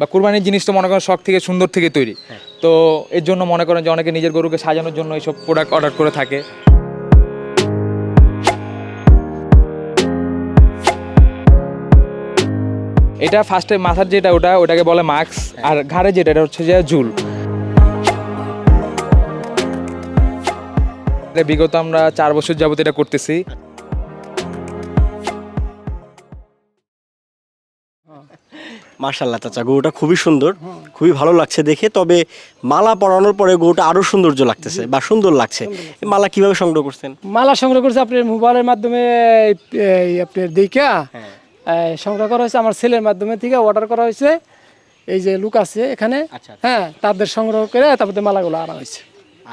বা কুরবানির জিনিস তো মনে করেন শখ থেকে সুন্দর থেকে তৈরি। তো এর জন্য মনে করেন যে অনেকে নিজের গরুকে সাজানোর জন্য এইসব প্রোডাক্ট অর্ডার করে থাকে। এটা ফার্স্টে মাথার যেটা ওটা ওটাকে বলে মাস্ক। আর ঘাড়ে যেটা এটা হচ্ছে যে ঝুল। এটা বিগত আমরা চার বছর যাবত এটা করতেছি। মার্শাল্লাহ চাচা গরুটা খুবই সুন্দর খুবই ভালো লাগছে দেখে। তবে মালা পরানোর পরে গরুটা আরও সৌন্দর্য লাগতেছে বা সুন্দর লাগছে। মালা কীভাবে সংগ্রহ করছেন? মালা সংগ্রহ করছে আপনার মোবাইলের মাধ্যমে আপনার দেখা সংগ্রহ করা হয়েছে আমার ছেলের মাধ্যমে থেকে অর্ডার করা হয়েছে। এই যে লুক আছে এখানে। আচ্ছা, হ্যাঁ তাদের সংগ্রহ করে তারপরে মালাগুলো আনা হয়েছে।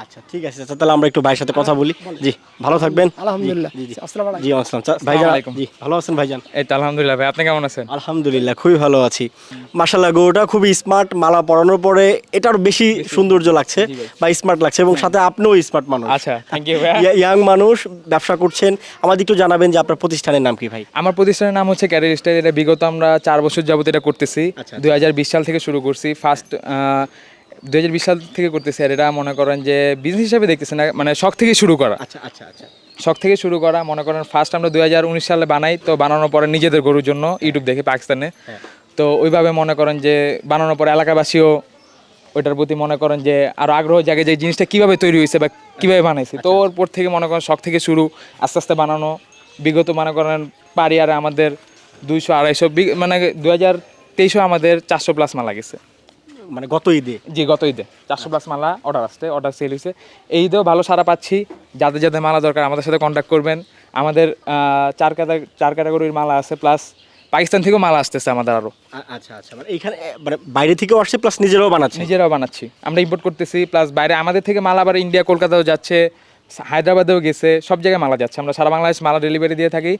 আচ্ছা ঠিক আছে চাচা তাহলে আমরা একটু ভাইয়ের সাথে কথা বলি। জি ভালো থাকবেন। আলহামদুলিল্লাহ। জি, জি। আসসালামু আলাইকুম। জি আসসালাম। ভাইজান জি ভালো আছেন ভাইজান? এই তো আলহামদুলিল্লাহ ভাই আপনি কেমন আছেন? আলহামদুলিল্লাহ খুবই ভালো আছি। মাশাল্লাহ গরুটা খুবই স্মার্ট মালা পরানোর পরে এটার বেশি সৌন্দর্য লাগছে বা স্মার্ট লাগছে এবং সাথে আপনিও স্মার্ট মানুষ। আচ্ছা থ্যাংক ইউ ভাই। ইয়াং মানুষ ব্যবসা করছেন। আমাদের একটু জানাবেন যে আপনার প্রতিষ্ঠানের নাম কি ভাই? আমার প্রতিষ্ঠানের নাম হচ্ছে ক্যারিয়ার স্টাইল এটা বিগত আমরা চার বছর যাবত এটা করতেছি। আচ্ছা। দুই হাজার বিশ সাল থেকে শুরু করছি। ফার্স্ট দুই হাজার বিশ সাল থেকে করতেছি আর এটা মনে করেন যে বিজনেস হিসাবে দেখতেছি না মানে শখ থেকে শুরু করা। আচ্ছা আচ্ছা আচ্ছা। শখ থেকে শুরু করা মনে করেন ফার্স্ট আমরা দুই হাজার উনিশ সালে বানাই তো বানানোর পরে নিজেদের গরুর জন্য ইউটিউব দেখে পাকিস্তানে। তো ওইভাবে মনে করেন যে বানানোর পরে এলাকাবাসীও ওইটার প্রতি মনে করেন যে আরও আগ্রহ জাগে যে জিনিসটা কীভাবে তৈরি হয়েছে বা কীভাবে বানাইছে। তো ওর পর থেকে মনে করেন শখ থেকে শুরু আস্তে আস্তে বানানো। বিগত মনে করেন পারিয়ারে আমাদের দুইশো আড়াইশো মানে দু হাজার তেইশও আমাদের চারশো প্লাস মালা গেছে। মানে গত ঈদে। জি গত ঈদে। চারশো প্লাস মালা অর্ডার আসছে অর্ডার সেল হয়েছে। এই ঈদেও ভালো সারা পাচ্ছি। যাদের যাদের মালা দরকার আমাদের সাথে কন্ট্যাক্ট করবেন। আমাদের চার ক্যাটা চার ক্যাটাগরির মালা আছে প্লাস পাকিস্তান থেকেও মালা আসতেছে আমাদের আরও আচ্ছা আচ্ছা মানে এইখানে মানে বাইরে থেকেও আসছে প্লাস নিজেরাও বানাচ্ছে? নিজেরাও বানাচ্ছি। আমরা ইম্পোর্ট করতেছি প্লাস বাইরে আমাদের থেকে মালা আবার ইন্ডিয়া কলকাতাও যাচ্ছে হায়দ্রাবাদেও গেছে সব জায়গায় মালা যাচ্ছে। আমরা সারা বাংলাদেশ মালা ডেলিভারি দিয়ে থাকি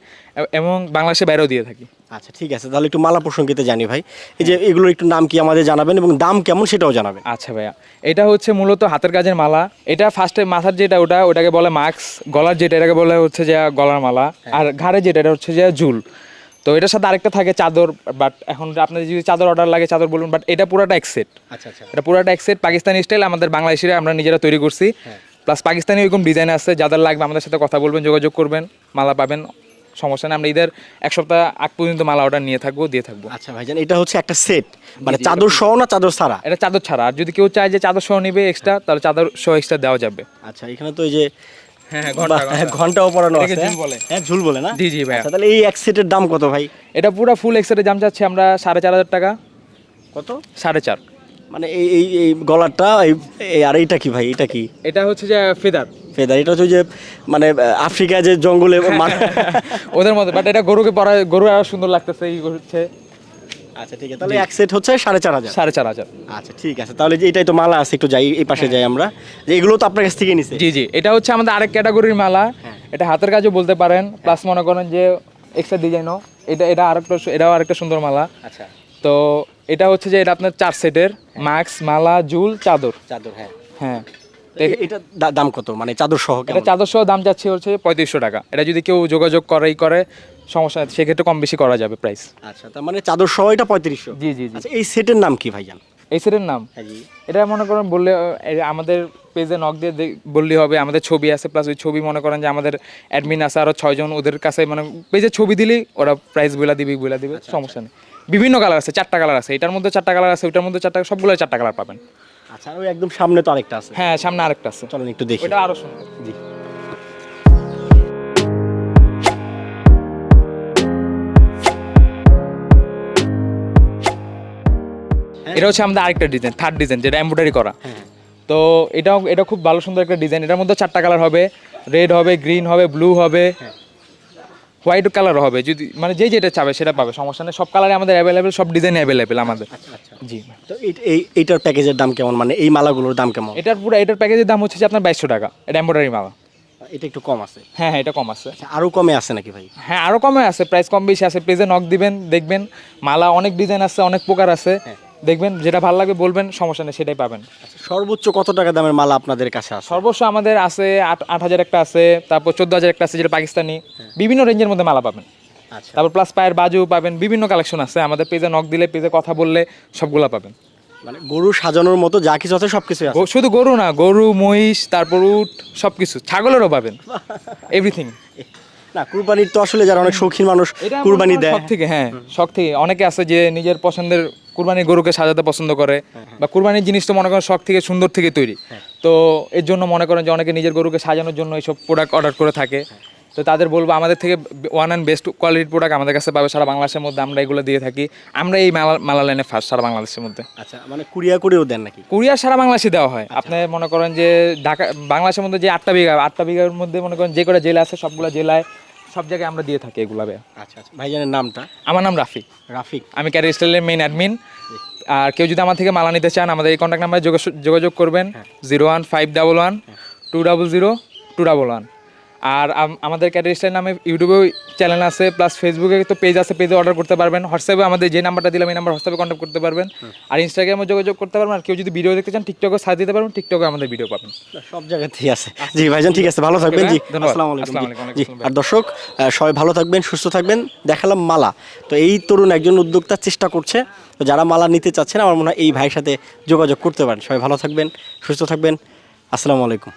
এবং বাংলাদেশে বাইরেও দিয়ে থাকি। আচ্ছা ঠিক আছে তাহলে একটু মালা প্রসঙ্গিতে জানি ভাই। এই যে এগুলোর একটু নাম কি আমাদের জানাবেন এবং দাম কেমন সেটাও জানাবেন। আচ্ছা ভাইয়া এটা হচ্ছে মূলত হাতের কাজের মালা। এটা ফার্স্টে মাথার যেটা ওটা ওটাকে বলে মাস্ক গলার যেটা এটাকে বলে হচ্ছে যে গলার মালা। আর ঘাড়ে যেটা এটা হচ্ছে যে ঝুল। তো এটার সাথে আরেকটা থাকে চাদর বাট এখন আপনাদের যদি চাদর অর্ডার লাগে চাদর বলুন বাট এটা পুরোটা এক সেট আচ্ছা আচ্ছা। এটা পুরোটা এক সেট পাকিস্তানি স্টাইল আমাদের বাংলাদেশিরা আমরা নিজেরা তৈরি করছি। প্লাস পাকিস্তানি ওইরকম ডিজাইন আছে যাদের লাগবে আমাদের সাথে কথা বলবেন যোগাযোগ করবেন মালা পাবেন। সমস্যা নেই। আমরা ঈদের এক সপ্তাহ আগ পর্যন্ত মালা অর্ডার নিয়ে থাকব দিয়ে থাকব। আচ্ছা ভাইজান এটা হচ্ছে একটা সেট মানে চাদর সহ না চাদর ছাড়া? এটা চাদর ছাড়া। আর যদি কেউ চায় যে চাদর সহ নেবে এক্সট্রা তাহলে চাদর সহ এক্সট্রা দেওয়া যাবে। আচ্ছা এখানে তো এই যে হ্যাঁ হ্যাঁ ঘন্টাও আছে। হ্যাঁ ঝুল বলে না? জি জি ভাইয়া। আচ্ছা তাহলে এই এক সেটের দাম কত ভাই? এটা পুরো ফুল এক্সেটের দাম যাচ্ছে আমরা সাড়ে চার হাজার টাকা। কত? সাড়ে চার। মানে এই এই এই আর এইটা কি ভাই? এটা কি? এটা হচ্ছে যে ফেদার। ফেদার এটা হচ্ছে যে মানে আফ্রিকা যে জঙ্গলে মা- ওদের মধ্যে বাট এটা গরুকে পরা গরু আরও সুন্দর লাগতেছে এই হচ্ছে। আচ্ছা ঠিক আছে তাহলে এক সেট হচ্ছে সাড়ে চার হাজার। সাড়ে চার হাজার। আচ্ছা ঠিক আছে তাহলে যে এটাই তো মালা আছে একটু যাই এই পাশে যাই আমরা। যে এগুলো তো আপনার কাছ থেকে নিছে। জি জি এটা হচ্ছে আমাদের আরেক ক্যাটাগরির মালা। এটা হাতের কাজও বলতে পারেন প্লাস মনে করেন যে এক্সট্রা ডিজাইনও এটা এটা আরেকটা এটাও আরেকটা সুন্দর মালা। আচ্ছা। তো এটা হচ্ছে যে এটা আপনার চার সেটের মাস্ক মালা জুল চাদর। চাদর হ্যাঁ। হ্যাঁ। এটা দাম কত? মানে চাদর সহ এটা চাদর সহ দাম যাচ্ছে হচ্ছে পঁয়ত্রিশশো টাকা। এটা যদি কেউ যোগাযোগ করেই করে সমস্যা নেই, সেক্ষেত্রে কম বেশি করা যাবে প্রাইস আচ্ছা তার মানে চাদর সহ এটা পঁয়ত্রিশশো? জি জি আচ্ছা এই সেটের নাম কি ভাইজান? এই সেটের নাম? হ্যাঁ এটা মনে করেন বললে আমাদের পেজে নক দিয়ে বললেই হবে আমাদের ছবি আছে প্লাস ওই ছবি মনে করেন যে আমাদের অ্যাডমিন আছে আরও ছয়জন ওদের কাছে মানে পেজে ছবি দিলেই ওরা প্রাইস বলে দিবে বলে দিবে সমস্যা নেই। বিভিন্ন কালার আছে চারটা কালার আছে এটার মধ্যে চারটা কালার আছে ওইটার মধ্যে চারটা সবগুলো চারটা কালার পাবেন। আচ্ছা ওই একদম সামনে তো আরেকটা আছে। হ্যাঁ সামনে আরেকটা আছে। চলেন একটু দেখি। ওটা আরও সুন্দর। জি। এটা হচ্ছে আমাদের আরেকটা ডিজাইন থার্ড ডিজাইন যেটা এমব্রয়ডারি করা। হ্যাঁ। তো এটাও এটা খুব ভালো সুন্দর একটা ডিজাইন এটার মধ্যে চারটা কালার হবে রেড হবে গ্রিন হবে ব্লু হবে। হোয়াইট কালার হবে যদি মানে যে যেটা চাবে সেটা পাবে সমস্যা নেই সব কালারে আমাদের অ্যাভেলেবেল সব ডিজাইন অ্যাভেলেবেল আমাদের। আচ্ছা জি। তো এই- এই এইটার প্যাকেজের দাম কেমন? মানে এই মালাগুলোর দাম কেমন? এটার পুরো এটার প্যাকেজের দাম হচ্ছে যে আপনার বাইশশো টাকা এটা এমব্রয়ডারি মালা। এটা একটু কম আছে। হ্যাঁ হ্যাঁ এটা কম আছে। আচ্ছা আরও কমে আছে নাকি ভাই? হ্যাঁ আরও কমে আছে প্রাইস কম বেশি আছে পেজে নক দিবেন দেখবেন মালা অনেক ডিজাইন আছে অনেক প্রকার আছে। দেখবেন যেটা ভালো লাগবে বলবেন সমস্যা নেই সেটাই পাবেন। আচ্ছা সর্বোচ্চ কত টাকা দামের মালা আপনাদের কাছে আছে? সর্বস্ব আমাদের আছে আট আট হাজার একটা আছে তারপর চোদ্দ হাজার একটা আছে যেটা পাকিস্তানি। বিভিন্ন রেঞ্জের মধ্যে মালা পাবেন। আচ্ছা। তারপর প্লাস পায়ের বাজু পাবেন বিভিন্ন কালেকশন আছে। আমাদের পেজে নক দিলে পেজে কথা বললে সবগুলা পাবেন। মানে গরু সাজানোর মতো যা কিছু আছে সব কিছু শুধু গরু না গরু মহিষ তারপর উট সবকিছু। ছাগলেরও পাবেন। এভরিথিং না কুরবানির তো আসলে যারা অনেক শৌখিন মানুষ কুরবানি দেয়। শখ থেকে হ্যাঁ শখ থেকে। অনেকে আছে যে নিজের পছন্দের কুরবানির গরুকে সাজাতে পছন্দ করে বা কুরবানির জিনিস তো মনে করেন শখ থেকে সুন্দর থেকে তৈরি। তো এর জন্য মনে করেন যে অনেকে নিজের গরুকে সাজানোর জন্য এইসব প্রোডাক্ট অর্ডার করে থাকে। তো তাদের বলব আমাদের থেকে ওয়ান অ্যান্ড বেস্ট কোয়ালিটির প্রোডাক্ট আমাদের কাছে পাবে সারা বাংলাদেশের মধ্যে আমরা এগুলো দিয়ে থাকি। আমরা এই মালা মালা লাইনে ফার্স্ট সারা বাংলাদেশের মধ্যে। আচ্ছা মানে কুরিয়া করেও দেন নাকি? কুরিয়ার সারা বাংলাদেশে দেওয়া হয়। আচ্ছা। আপনি মনে করেন যে ঢাকা বাংলাদেশের মধ্যে যে আটটা বিঘা আটটা বিঘার মধ্যে মনে করেন যে কটা জেলা আছে সবগুলো জেলায় সব জায়গায় আমরা দিয়ে থাকি এগুলা। আচ্ছা আচ্ছা। ভাইজানের নামটা? আমার নাম রাফিক। রাফিক। আমি ক্যারি স্টাইলের মেইন অ্যাডমিন আর কেউ যদি আমার থেকে মালা নিতে চান আমাদের এই কন্ট্যাক্ট নাম্বারে যোগাযোগ করবেন। Zero one five double one two double zero two double one আর আম- আমাদের ক্যাটারি স্টাইল নামে ইউটিউবেও চ্যানেল আছে প্লাস ফেসবুকে তো পেজ আছে পেজে অর্ডার করতে পারবেন। হোয়াটসঅ্যাপে আমাদের যে নাম্বারটা দিলাম এই নাম্বার হোয়াটসঅ্যাপে কন্ট্যাক্ট করতে পারবেন। আর ইনস্টাগ্রামে যোগাযোগ করতে পারবেন আর কেউ যদি ভিডিও দেখতে চান টিকটকে সার্চ দিতে পারবেন টিকটকে আমাদের ভিডিও পাবেন। সব জায়গাতেই আছে। জি ভাইজান ঠিক আছে ভালো থাকবেন। জি আসসালামু আলাইকুম। জি, আর দর্শক সবাই ভালো থাকবেন সুস্থ থাকবেন। দেখালাম মালা। তো এই তরুণ একজন উদ্যোক্তা চেষ্টা করছে। তো যারা মালা নিতে চাচ্ছেন আমার মনে হয় এই ভাইয়ের সাথে যোগাযোগ করতে পারেন। সবাই ভালো থাকবেন সুস্থ থাকবেন। আসসালামু আলাইকুম।